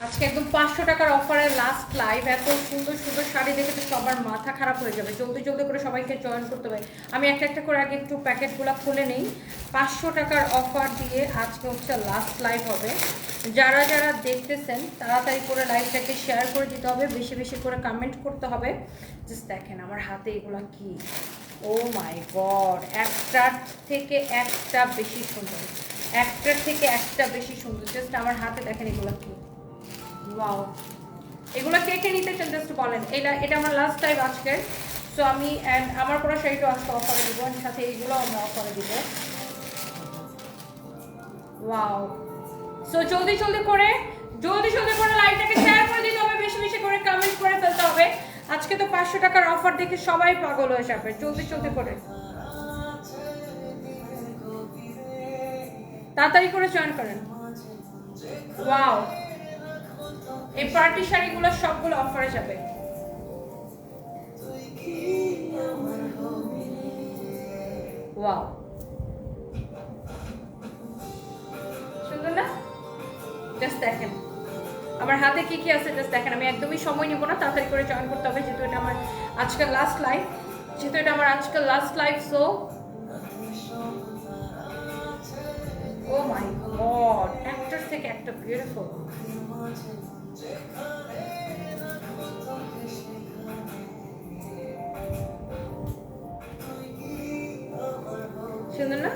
আজকে একদম পাঁচশো টাকার অফারের লাস্ট লাইভ এত সুন্দর সুন্দর শাড়ি দেখে তো সবার মাথা খারাপ হয়ে যাবে। জলদি জলদি করে সবাইকে জয়েন করতে হবে। আমি একটা একটা করে আগে একটু প্যাকেটগুলো খুলে নেই। পাঁচশো টাকার অফার দিয়ে আজকে হচ্ছে লাস্ট লাইভ হবে। যারা যারা দেখতেছেন, তাড়াতাড়ি করে লাইভটাকে শেয়ার করে দিতে হবে। বেশি বেশি করে কমেন্ট করতে হবে। জাস্ট দেখেন আমার হাতে এগুলো কি। ও মাই গড একটার থেকে একটা বেশি সুন্দর। একটার থেকে একটা বেশি সুন্দর। জাস্ট আমার হাতে দেখেন এগুলো কি। ওয়াও এগুলো কে কে নিতে চান জাস্ট বলেন। এটা এটা আমার লাস্ট টাইম আজকের। সো আমি অ্যান্ড আমার পরা শাড়িটা আজকে অফারে দিব সাথে এইগুলো আমরা অফারে দিব। ওয়াও সো জলদি জলদি করে, জলদি জলদি করে লাইভটাকে শেয়ার করে দিতে হবে বেশি বেশি করে কমেন্ট করে ফেলতে হবে। আজকে তো পাঁচশো টাকার অফার দেখে সবাই পাগল হয়ে যাবে। জলদি জলদি করে। তাড়াতাড়ি করে জয়েন করেন। ওয়াও এই পার্টি শাড়িগুলো সবগুলো অফারে যাবে। ওয়াও। সুন্দর না? জাস্ট দেখেন। আমার হাতে কি কি আছে জাস্ট দেখেন। আমি একদমই সময় নিব না, তাড়াতাড়ি করে জয়েন করতে হবে, যেহেতু এটা আমার আজকাল লাস্ট লাইভ যেহেতু এটা আমার আজকাল last live so oh my god একটার থেকে একটা বিউটিফুল সুন্দর না?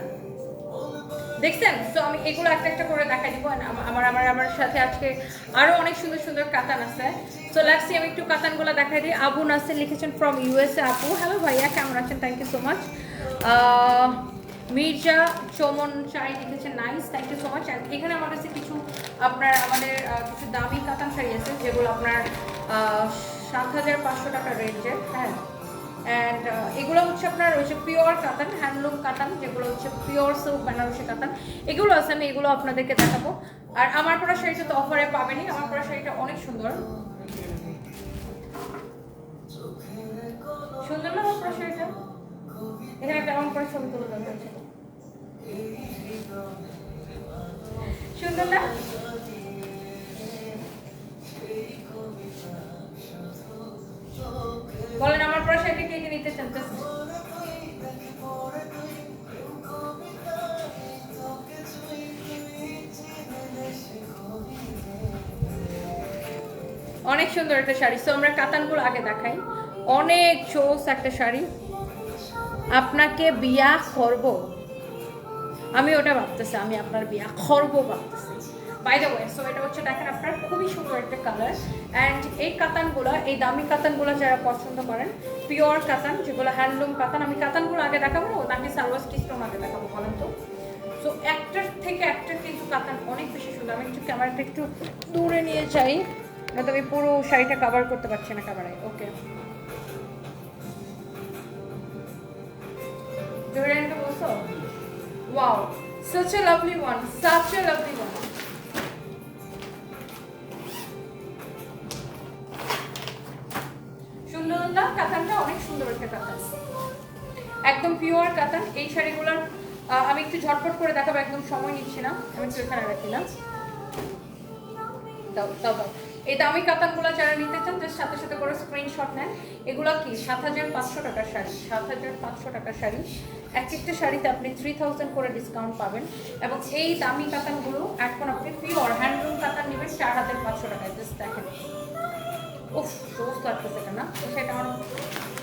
দেখছেন? তো আমি এগুলো একটা একটা করে দেখাই দিব। আমার আমার আমার সাথে আজকে আরও অনেক সুন্দর সুন্দর কাতান আছে। সো লেটস আমি একটু কাতানগুলো দেখাই দিই। আবু নাসির লিখেছেন ফ্রম ইউএসএ আপু। হ্যালো ভাইয়া, কেমন আছেন? Thank you so much Mirza Chaman sari লিখেছেন nice thank you so much এখানে আমার কাছে কিছু আপনার আমাদের কিছু দামি কাতান শাড়ি আছে, যেগুলো আপনার সাত হাজার পাঁচশো টাকা রেঞ্জের হ্যাঁ? অ্যান্ড এগুলো হচ্ছে আপনার ওই যে পিওর কাতান হ্যান্ডলুম কাতান যেগুলো হচ্ছে পিওর সিল্ক বেনারসি কাতান এগুলো আছে, আমি এগুলো আপনাদেরকে দেখাবো। আর আমার পরা শাড়িটা তো অফারে পাবেনই, আমার পরা শাড়িটা অনেক সুন্দর। সুন্দর না আমার শাড়িটা? এখানে একটা আমার ছবি তুলে দেওয়া সুন্দর না? বলেন, আমার পরা শাড়িটা কে কে নিতে চান অনেক সুন্দর একটা শাড়ি। সো আমরা কাতানগুলো আগে দেখাই। অনেক চোস একটা শাড়ি। আপনাকে বিয়া করব। আমি ওটা ভাবতেছি, আমি আপনার বিয়া করব ভাবতেছি। বাই দ্য ওয়ে সো এটা হচ্ছে দেখেন আপনার খুবই সুন্দর একটা কালার অ্যান্ড এই কাতানগুলো, এই দামি কাতানগুলো যারা পছন্দ করেন পিওর কাতান, যেগুলো হ্যান্ডলুম কাতান, আমি কাতানগুলো আগে দেখাবো নাকি সালোয়ার স্টিচটাও আগে দেখাবো, বলেন তো। সো একটার থেকে একটার কিন্তু কাতান অনেক বেশি সুন্দর। আমি একটু ক্যামেরাটা একটু দূরে নিয়ে যাই না তো আমি পুরো শাড়িটা কভার করতে পারছি না ক্যামেরায় ওকে দূরে বলছো wow such a lovely one, such a lovely one. কাতানটা অনেক সুন্দর একটা কাতান। একদম পিওর কাতান। এই শাড়িগুলোর আমি একটু ঝটপট করে দেখাবো, একদম সময় নিচ্ছি না। আমি একটু এখানে রাখি না। এই দামি কাতানগুলো যারা নিতে চান তার সাথে সাথে করে স্ক্রিনশট নেন। এগুলো কি? সাত হাজার পাঁচশো টাকার শাড়ি। সাত হাজার পাঁচশো টাকার শাড়ি। এক একটা শাড়িতে আপনি থ্রি থাউজেন্ড করে ডিসকাউন্ট পাবেন। এবং এই দামি কাতানগুলো এখন আপনি পিওর হ্যান্ডলুম কাতান নেবেন, চার হাজার পাঁচশো টাকায়। জাস্ট দেখেন। উফ চোস লাগতেছে এটা না এই শাড়িটা আমার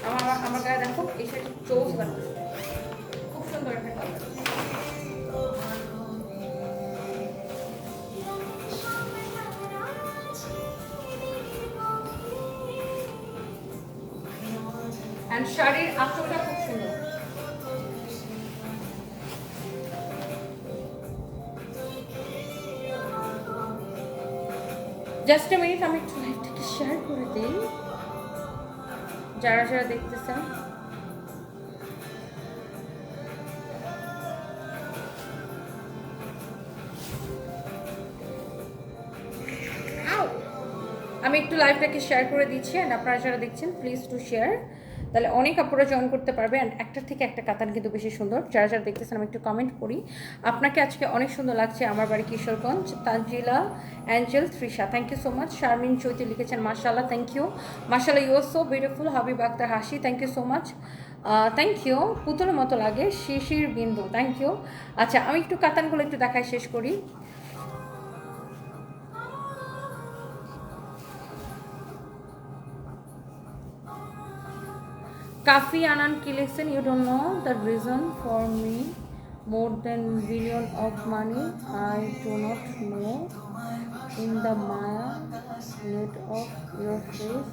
আমার আমার- গায়ে দেখো, এই শাড়িটা চোস লাগতেছে খুব সুন্দর একটা শাড়ির আঁচলটা খুব সুন্দর। জাস্ট মিনিট আমি একটু শেয়ার করে দিই। যারা যারা দেখতেছেন। আমি একটু লাইভটাকে শেয়ার করে দিচ্ছি অ্যান্ড আপনারা যারা দেখছেন প্লিজ টু শেয়ার তাহলে অনেক কাপড়ে জয়েন করতে পারবে অ্যান্ড একটার থেকে একটা কাতান কিন্তু বেশি সুন্দর। যারা যারা দেখতেছেন, আমি একটু কমেন্ট করি। আপনাকে আজকে অনেক সুন্দর লাগছে আমার বাড়ি Kishoreganj. Tanzila, Angel Trisha thank you so much Sharmin Chaiti লিখেছেন মাশাল্লাহ থ্যাংক ইউ মাশাল্লাহ you so beautiful Habib Akter, হাসি thank you so much thank you পুতুলের মতো লাগে, শিশির বিন্দু থ্যাংক ইউ আচ্ছা আমি একটু কাতানগুলো একটু দেখায় শেষ করি। কাফি আনান কি you don't know the reason for me more than billion of money I do not know in the Maya net of your face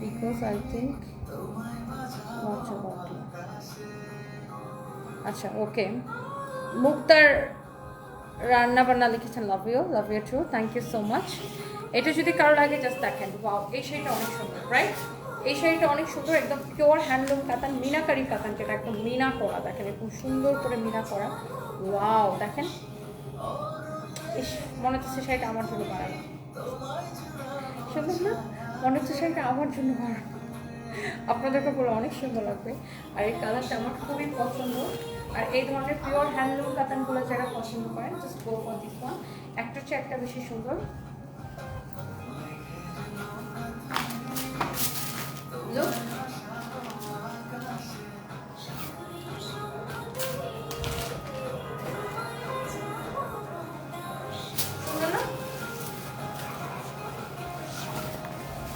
because I think আচ্ছা ওকে মুক্তার রান্না বান্না লিখেছেন love you love you too thank you so much এটা যদি কারও লাগে just দেখেন বা এই সেইটা অনেক সুন্দর রাইট এই শাড়িটা অনেক সুন্দর, একদম পিওর হ্যান্ডলুম কাতান, মিনাকারি কাতান, যেটা একদম মিনা করা, দেখেন এরকম সুন্দর করে মিনা করা। ওয়াও দেখেন। মনে হচ্ছে শাড়িটা আমার জন্য সুন্দর না? মনে হচ্ছে শাড়িটা আমার জন্য বানানো। আপনাদেরকে বলে অনেক সুন্দর লাগবে। আর এই কালারটা আমার খুবই পছন্দ। আর এই ধরনের পিওর হ্যান্ডলুম কাতানগুলো যারা পছন্দ করেন just go for this one একটা হচ্ছে একটা বেশি সুন্দর।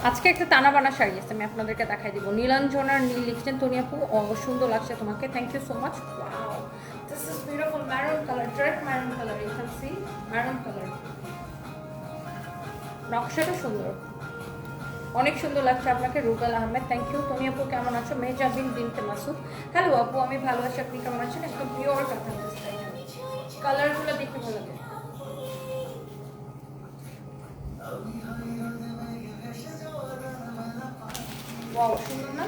আজকে একটা টানা বানা শাড়ি আছে, আমি আপনাদেরকে দেখাই দিব। নীলাঞ্জনার নীল লিখছেন তনি আপু সুন্দর লাগছে তোমাকে। Thank you so much this is beautiful maroon colour dark maroon colour you can see maroon colour নকশাটা সুন্দর। অনেক সুন্দর লাগছে আপনাকে, রুবেল আহমেদ। থ্যাংক ইউ তুমি আপু কেমন আছো? মেজাবিন বিনতে মাসুদ। হ্যালো আপু, আমি ভালো আছি। আপনি কেমন আছেন? একদম পিওর কথা কালারগুলো দেখতে ভালো লাগে। ওয়াও সুন্দর না?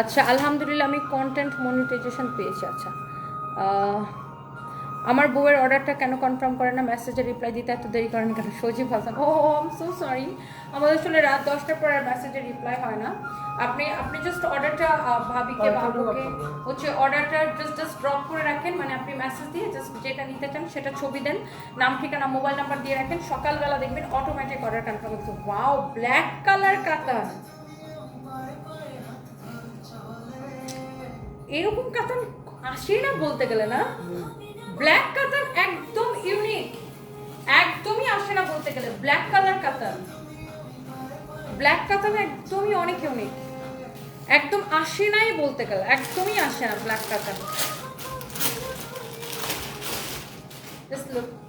আচ্ছা আলহামদুলিল্লাহ আমি কন্টেন্ট মনিটাইজেশন পেয়েছি আচ্ছা। আমার বউয়ের অর্ডারটা কেন কনফার্ম করে না? মেসেজে রিপ্লাই দিতে এত দেরি করেন কেন? Sajib Hasan. Oh I'm so sorry আমাদের আসলে রাত দশটার পর আর মেসেজে রিপ্লাই হয় না। আপনি আপনি জাস্ট অর্ডারটা ভাবিকে বাবুকে হচ্ছে অর্ডারটা জাস্ট জাস্ট ড্রপ করে রাখেন। মানে আপনি মেসেজ দিয়ে জাস্ট যেটা নিতে চান সেটা ছবি দেন। নাম ঠিকানা মোবাইল নাম্বার দিয়ে রাখেন। সকালবেলা দেখবেন অটোমেটিক অর্ডার কনফার্ম হচ্ছে। ওয়াও ব্ল্যাক কালার কাতান এরকম কাতান আসে না বলতে গেলে না? ব্ল্যাক কাতান একদম ইউনিক একদমই আসে না বলতে গেলে। ব্ল্যাক কালার কাতান। ব্ল্যাক কাতান একদমই অনেক ইউনিক একদম আসে নাই বলতে গেলে। একদমই আসে না ব্ল্যাক কাতান। Just look.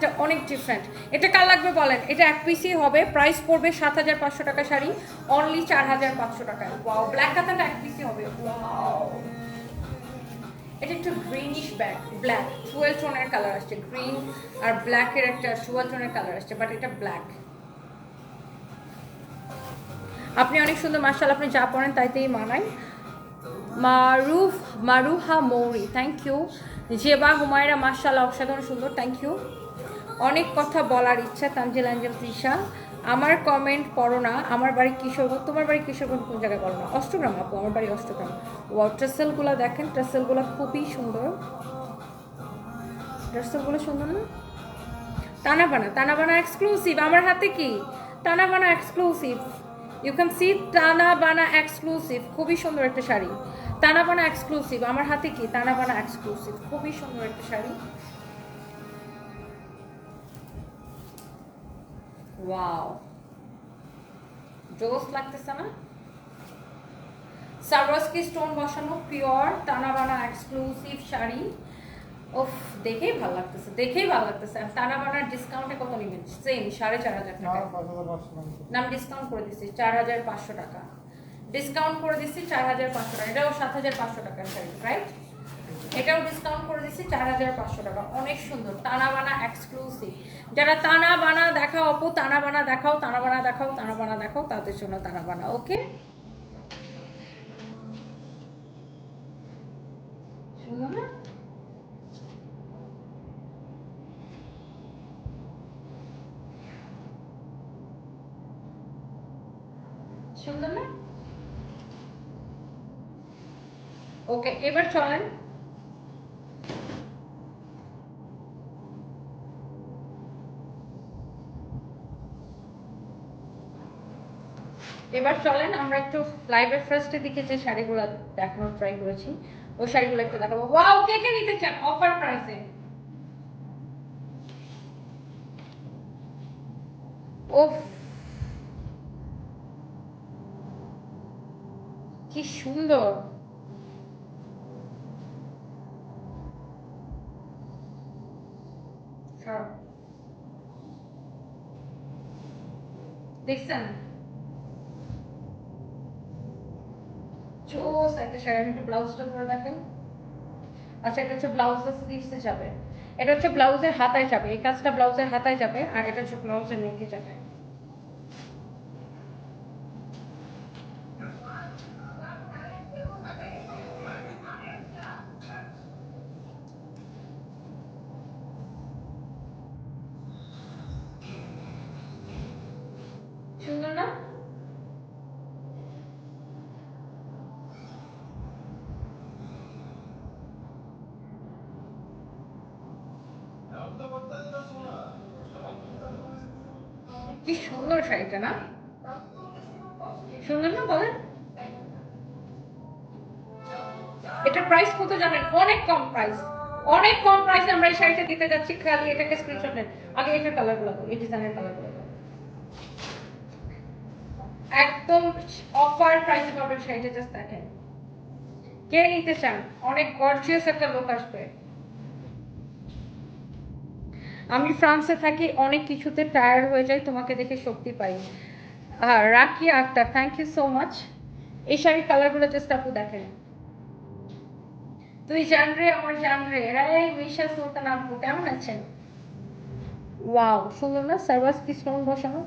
ওয়াও অনেক ডিফারেন্ট এটা কার লাগবে বলেন? এটা এক পিসই হবে প্রাইস পড়বে সাত হাজার পাঁচশো টাকা শাড়ি অনলি চার হাজার পাঁচশো ওয়াও ব্ল্যাক কাতানটা এক পিসই হবে। এটা একটু গ্রিনিশ ব্যাক ব্ল্যাক টুয়েলভ টোনের কালার আসছে গ্রিন আর ব্ল্যাকের একটা টুয়েলভ টোনের কালার আসছে বাট এটা ব্ল্যাক আপনি অনেক সুন্দর মার্শাল আপনি যা পড়েন তাইতেই মানায়। মারুফ, মারুহা মৌরি থ্যাংক ইউ জেবা হুমায়রা মার্শাল অসাধারণ সুন্দর থ্যাংক ইউ অনেক কথা বলার ইচ্ছা তানজিল আঞ্জেল তৃষা। আমার কমেন্ট পড়ো না। আমার বাড়ি কিশোরগঞ্জ। তোমার বাড়ি কিশোরগঞ্জ কোন জায়গায় বলো না? অষ্টগ্রাম আপু, আমার বাড়ি অষ্টগ্রাম। ও ট্রেসেলগুলো দেখেন। ট্রেসেলগুলো খুবই সুন্দর। ট্রেসেলগুলো সুন্দর না? টানা বানা টানা বানা এক্সক্লুসিভ আমার হাতে কি? টানা বানা এক্সক্লুসিভ ইউ ক্যান সি টানা বানা এক্সক্লুসিভ খুবই সুন্দর একটা শাড়ি। টানা বানা এক্সক্লুসিভ আমার হাতে কি? টানা বানা এক্সক্লুসিভ খুবই সুন্দর একটা শাড়ি। ওয়াও জোস লাগতেছে না? সারওয়াসকি স্টোন বসানো পিওর টানা বানা এক্সক্লুসিভ শাড়ি। ওফ দেখেই ভালো লাগতেছে দেখেই ভালো লাগতেছে। আর টানা বানার ডিসকাউন্টে কত নেবেন সেম সাড়ে চার হাজার টাকা। নাম ডিসকাউন্ট করে দিচ্ছি চার হাজার পাঁচশো টাকা। ডিসকাউন্ট করে দিচ্ছি চার হাজার পাঁচশো টাকা। এটাও সাত হাজার পাঁচশো টাকার শাড়ি রাইট এটাও ডিসকাউন্ট করে দিচ্ছি চার হাজার পাঁচশো টাকা। অনেক সুন্দর। টানা বানা এক্সক্লুসিভ যারা টানা বানা দেখাও অপু, টানা বানা দেখাও, টানা বানা দেখাও, টানা বানা দেখাও, তাদের জন্য টানা বানা ওকে সুন্দর না? সুন্দর না? ওকে এবার চলেন। এবার চলেন, আমরা একটু লাইভের ফার্স্টের দিকে যে শাড়িগুলো দেখানোর ট্রাই করেছি, ওই শাড়িগুলো একটু দেখাবো। ওয়াও কে কে নিতে চান? অফার প্রাইসে ওফ কি সুন্দর। দেখছেন? একটা ব্লাউজটা ধরে আচ্ছা এটা হচ্ছে ব্লাউজের যাবে। এটা হচ্ছে ব্লাউজের হাতায় যাবে। এই কাজটা ব্লাউজের হাতায় যাবে আর এটা হচ্ছে ব্লাউজের নিচে যাবে। কি সুন্দর শাড়িটা না? সুন্দর না বলেন? এটা প্রাইস কত জানেন? অনেক কম প্রাইস অনেক কম প্রাইসে আমরা এই শাড়িটা দিতে যাচ্ছি। খালি এটাকে স্ক্রিনশট নেন। আগে এটা কালারগুলো এই ডিজাইনের কালারগুলো একদম অফার প্রাইসে পাবেন শাড়িটা জাস্ট দেখেন। কে নিতে চান? অনেক গর্জিয়াস একটা লোক আসবে। আমি ফ্রান্সে থাকি, অনেক কিছুতে টায়ার হয়ে যাই, তোমাকে দেখে শক্তি পাই। আর Rakhi Akter thank you so much এই শাড়ির কালারগুলো জাস্ট আপু দেখেন। তুই জান রে আমার জান রে এই মিশা সুলতান আপু, কেমন আছেন? ওয়াও সুন্দর না? সার্ভাস কি স্টোন বসানো?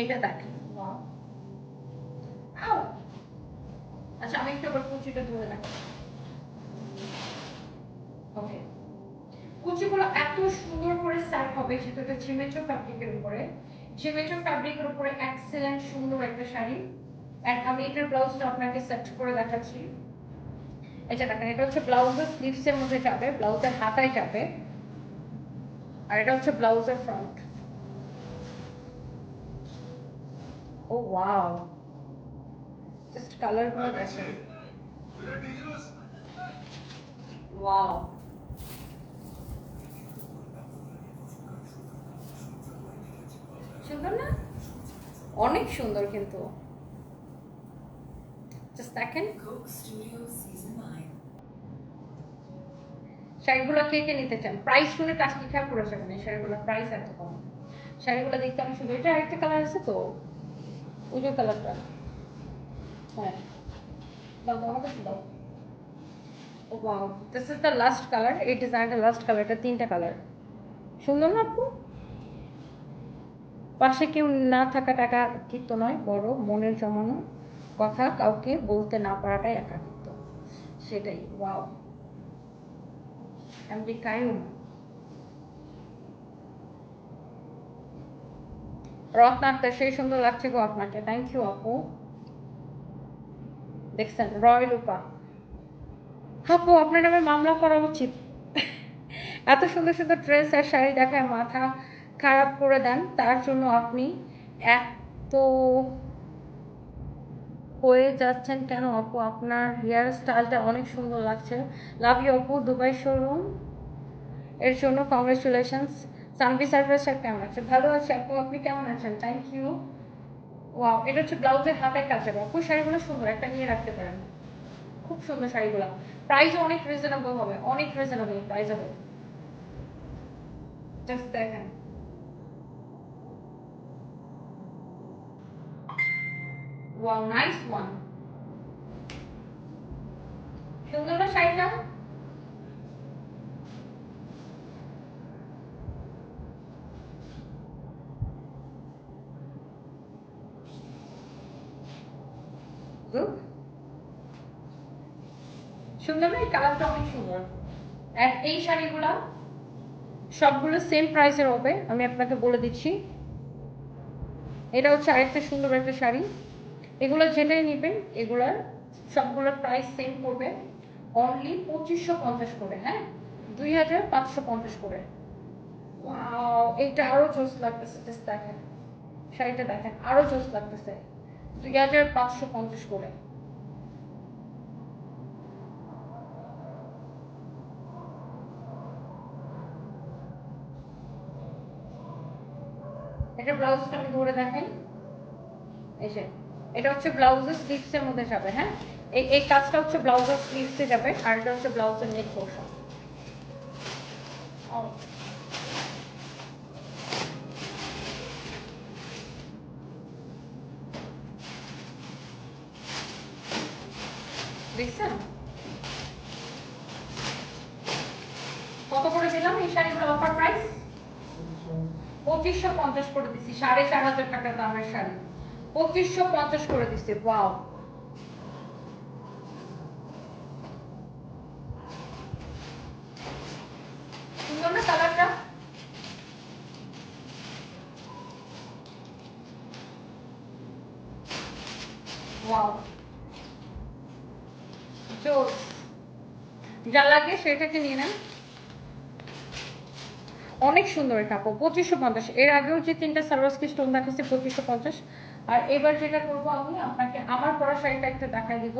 এটা দেখেন ওয়াও আউ আচ্ছা আমি একটু আবার কুচিটা ধরে রাখি। ওকে কুচিগুলো এত সুন্দর করে স্যাট হবে সেটা হচ্ছে ঝিমেচো ফ্যাব্রিকের উপরে। ঝিমেচো ফ্যাব্রিকের উপরে এক্সেলেন্ট সুন্দর একটা শাড়ি। অ্যান্ড আমি এটার ব্লাউজটা আপনাকে সেট করে দেখাচ্ছি। এটা দেখেন, এটা হচ্ছে ব্লাউজের স্লিভসের মধ্যে যাবে ব্লাউজের হাতায় যাবে। আর এটা হচ্ছে ব্লাউজের ফ্রন্ট ও ওয়াও জাস্ট কালারগুলো দেখেন ওয়াও সুন্দর না? অনেক সুন্দর কিন্তু। জাস্ট দেখেন। Coke Studio Season 9. শাড়িগুলো কে কে নিতে চান? প্রাইস শুনে টাস্কি খেয়ে পড়ে যাবেন শাড়িগুলোর প্রাইস এত কম। শাড়িগুলো দেখতে অনেক সুন্দর। এটা আরেকটা কালার আছে তো? ওই যে কালারটা হ্যাঁ। Wow this is the last colour এই ডিজাইনটা লাস্ট কালার এটা তিনটা কালার সুন্দর না আপু? পাশে কেউ না থাকা টাকা কীর্ত নয়, বড় মনের জমানো কথা কাউকে বলতে না পারাটাই একাকিত্ব। সেটাই ওয়াও এমডি কায়ুম রত্ন আক্তার সেই সুন্দর লাগছে গো আপনাকে। থ্যাংক ইউ আপু। দেখছেন, রয় রূপা আপু, আপনার নামে মামলা করা উচিত। এত সুন্দর সুন্দর ড্রেস আর শাড়ি দেখায় মাথা খারাপ করে দেন, তার জন্য আপনি এত হয়ে যাচ্ছেন কেন আপু? আপনার হেয়ার স্টাইলটা অনেক সুন্দর লাগছে। লাভ ইউ আপু, দুবাই শোরুম এর জন্য কংগ্রেচুলেশনস সানভি সার্ভিস স্যার কেমন আছে। ভালো আছে আপু? আপনি কেমন আছেন? থ্যাংক ইউ ওয়াও এটা হচ্ছে ব্লাউজের হাতের কাছে আপু শাড়িগুলো সুন্দর, একটা নিয়ে রাখতে পারেন। খুব সুন্দর শাড়িগুলো। প্রাইসও অনেক রিজনেবল হবে, অনেক রিজনেবল প্রাইস হবে জাস্ট দেখেন। ওয়াও নাইস ওয়ান সুন্দর না শাড়িটা? Look. না এই কালারটা অনেক সুন্দর। আর এই শাড়িগুলা সবগুলো সেম প্রাইসের হবে, আমি আপনাকে বলে দিচ্ছি। এটা হচ্ছে আরেকটা সুন্দর একটা শাড়ি। এগুলো যেটাই নেবেন, এগুলার সবগুলোর প্রাইস সেম করবে অনলি পঁচিশশো পঞ্চাশ করে হ্যাঁ? দুই হাজার পাঁচশো পঞ্চাশ করে। এইটা আরও জোস লাগতেছে দেখেন। শাড়িটা দেখেন, আরও জোস লাগতেছে। দুই হাজার পাঁচশো পঞ্চাশ করে। এটা ব্লাউজটা আমি ধরে দেখাই এই যে, এটা হচ্ছে ব্লাউজের স্লিভসের মধ্যে যাবে হ্যাঁ? এই এই কাজটা হচ্ছে ব্লাউজের স্লিভসে যাবে, আর এটা হচ্ছে ব্লাউজের নেক পোর্শন দেখছেন? কত করে দিলাম এই শাড়িগুলো অফার প্রাইস পঁচিশশো পঞ্চাশ করে দিচ্ছি সাড়ে চার হাজার টাকা দামের শাড়ি। পঁচিশশো পঞ্চাশ করে দিচ্ছে ওয়াও সুন্দর না কালারটা ওয়াও জোস যা লাগে সেটাকে নিয়ে নেন। অনেক সুন্দর আপু পঁচিশশো পঞ্চাশ। এর আগেও যে তিনটা সার্ভাসকে স্টোন দেখাচ্ছে, পঁচিশশো পঞ্চাশ। আর এবার যেটা করব আমি, আপনাকে আমার পরা শাড়িটা একটা দেখাই দিব।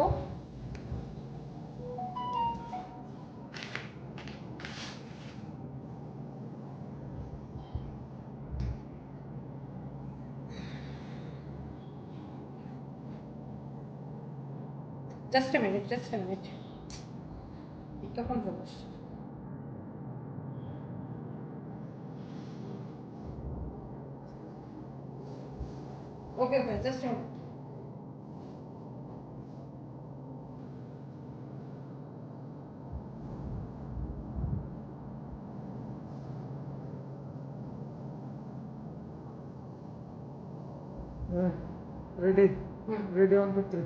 Just a minute just a minute তখন বলবো Okay, okay, just a minute. Ready hmm. Ready on করতে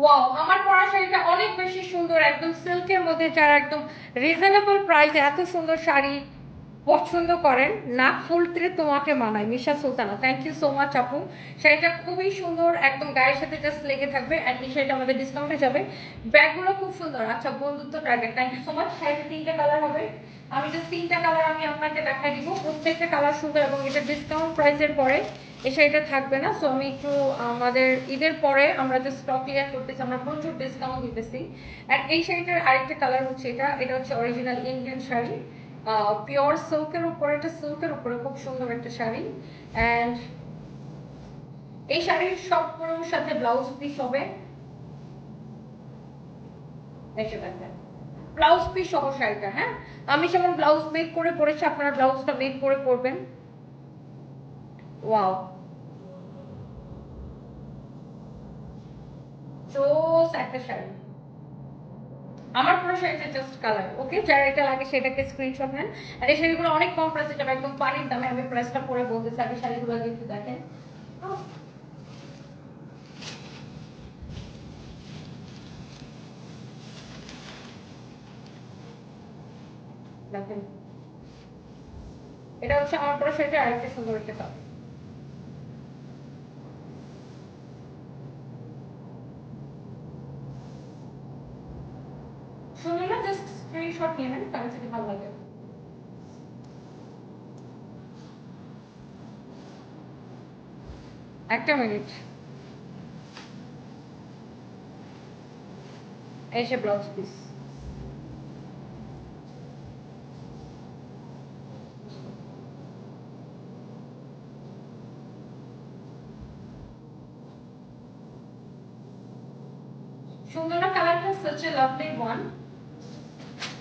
wow আমার পরা শাড়িটা অনেক বেশি সুন্দর, একদম সিল্কের মধ্যে যারা একদম রিজনেবল প্রাইসে এত সুন্দর শাড়ি পছন্দ করেন, না ফুলতে তোমাকে মানায়, Misha Sultana. Thank you so much আপু। শাড়িটা খুবই সুন্দর, একদম গায়ের সাথে জাস্ট লেগে থাকবে অ্যান্ড শাড়িটা আমাদের ডিসকাউন্টে যাবে। ব্যাগগুলো খুব সুন্দর। আচ্ছা বন্ধুত্ব target thank you so much শাড়িটা তিনটে কালার হবে। আমি জাস্ট তিনটা কালার আমি আপনাকে দেখাই দিব। প্রত্যেকটা কালার সুন্দর এবং এটা ডিসকাউন্ট প্রাইসের পরে। এই শাড়িটা থাকবে না সো আমি একটু, আমাদের ঈদের পরে আমরা যে স্টক ক্লিয়ার করতেছি, আমরা প্রচুর ডিসকাউন্ট দিতেছি। আর এই শাড়িটার আরেকটা কালার হচ্ছে এটা এটা হচ্ছে অরিজিনাল ইন্ডিয়ান শাড়ি। পিওর সিল্কের উপরে, এটা সিল্কের উপরে, খুব সুন্দর একটা শাড়ি। অ্যান্ড এই শাড়ির সবগুলোর সাথে ব্লাউজ পিস হবে। ব্লাউজ পিস সহ শাড়িটা হ্যাঁ? আমি যেমন ব্লাউজ মেক করে পরেছি, আপনারা ব্লাউজটা মেক করে পরবেন। জোস একটা শাড়ি আমার পুরো শাড়িটা জাস্ট কালার ওকে যার এটা লাগে সেটাকে স্ক্রিনশট নেন। আর এই শাড়িগুলো অনেক কম প্রাইসে যাবে, একদম পানির দামে। আমি প্রাইসটা পরে বলতেছি, আগে শাড়িগুলো আগে একটু দেখেন। দেখেন। এটা হচ্ছে আমার পুরো শাড়িটা আরেকটা সুন্দর একটা কালার সুন্দর না জাস্ট স্ক্রিনশট নিয়ে নেন তাহলে যদি ভালো লাগে। একটা মিনিট। এসে ব্লাউজ পিস সুন্দর কালারটা such a lovely one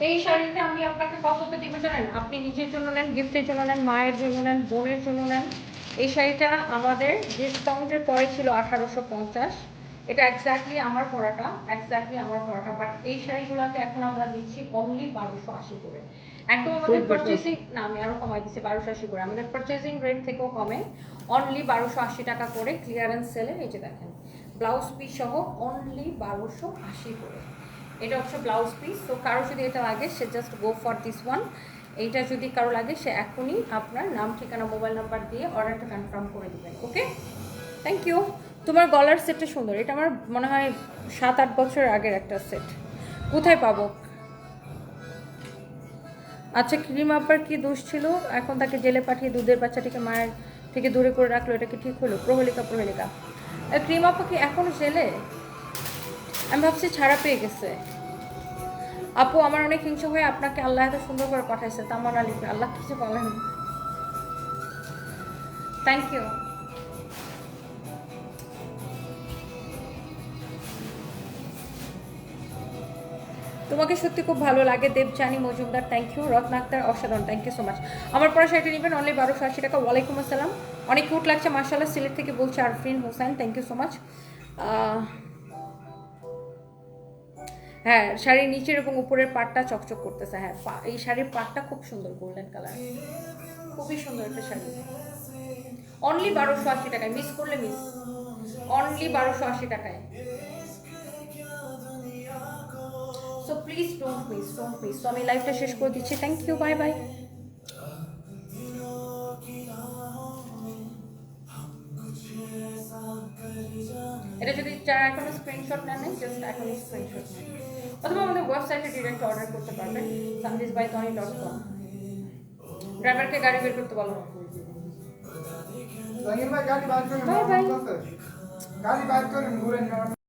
এই শাড়িটা আমি আপনাকে কততে দিব জানেন আপনি নিজের জন্য নেন গিফটের জন্য নেন মায়ের জন্য নেন বোনের জন্য নেন। এই শাড়িটা আমাদের ডিসকাউন্টের পরে ছিল আঠারোশো পঞ্চাশ। এটা এক্স্যাক্টলি আমার পরাটা এক্স্যাক্টলি আমার পরাটা। বাট এই শাড়িগুলোকে এখন আমরা দিচ্ছি অনলি বারোশো আশি করে। একদম আমাদের পারচেসিং না আমি আরও কমাই দিচ্ছি বারোশো আশি করে। আমাদের পারচেসিং রেট থেকেও কমে অনলি বারোশো আশি টাকা করে ক্লিয়ারেন্স সেলে এই যে দেখেন ব্লাউজ পিস সহ অনলি বারোশো আশি করে। এটা হচ্ছে ব্লাউজ পিস তো কারও যদি এটা লাগে, সে just go for this one এইটা যদি কারও লাগে, সে এখনই আপনার নাম, ঠিকানা মোবাইল নাম্বার দিয়ে অর্ডারটা কনফার্ম করে দেবেন ওকে থ্যাংক ইউ তোমার গলার সেটটা সুন্দর। এটা আমার মনে হয় সাত আট বছর আগের একটা সেট কোথায় পাবো? আচ্ছা ক্রিম আপার কি দোষ ছিল? এখন তাকে জেলে পাঠিয়ে দুধের বাচ্চাটিকে মায়ের থেকে দূরে করে রাখল, এটা কি ঠিক হলো? প্রহেলিকা প্রহেলিকা। ক্রিম আপা কি এখনও জেলে? আমি ভাবছি ছাড়া পেয়ে গেছে। আপু, আমার অনেক হিংসা হয়ে আপনাকে আল্লাহ এত সুন্দর করে পাঠাইছে তামান আলীকে। আল্লাহ কিছু বলেন থ্যাংক ইউ তোমাকে সত্যি খুব ভালো লাগে দেবজানি মজুমদার। থ্যাংক ইউ রত্না আক্তার, অসাধারণ। থ্যাংক ইউ সো মাচ আমার পড়া শাড়িটা নেবেন অনলি বারোশো আশি টাকা। ওয়ালাইকুম আসসালাম। অনেক কিউট লাগছে মার্শাল্লাহ সিলেট থেকে বলছে Arfin Hossain. Thank you so much হ্যাঁ শাড়ির নিচের এবং উপরের পাটটা চকচক করতেছে হ্যাঁ এই শাড়ির পাটটা খুব সুন্দর গোল্ডেন কালার খুবই সুন্দর একটা শাড়ি। অনলি বারোশো আশি টাকায় মিস করলে মিস অনলি বারোশো আশি টাকায়। So please don't miss don't miss তো আমি লাইভটা শেষ করে দিচ্ছি। থ্যাংক ইউ বাই বাই এটা যদি এখনও স্ক্রিনশট নেয় জাস্ট এখনই স্ক্রিনশট নেন। অথবা আমাদের ওয়েবসাইটে ডিরেক্ট অর্ডার করতে পারবেন Sundis by Tony dot com ড্রাইভারকে গাড়ি বের করতে বলো জাহির ভাই গাড়ি বার করেন Bye bye. গাড়ি বার করেন ঘুরেন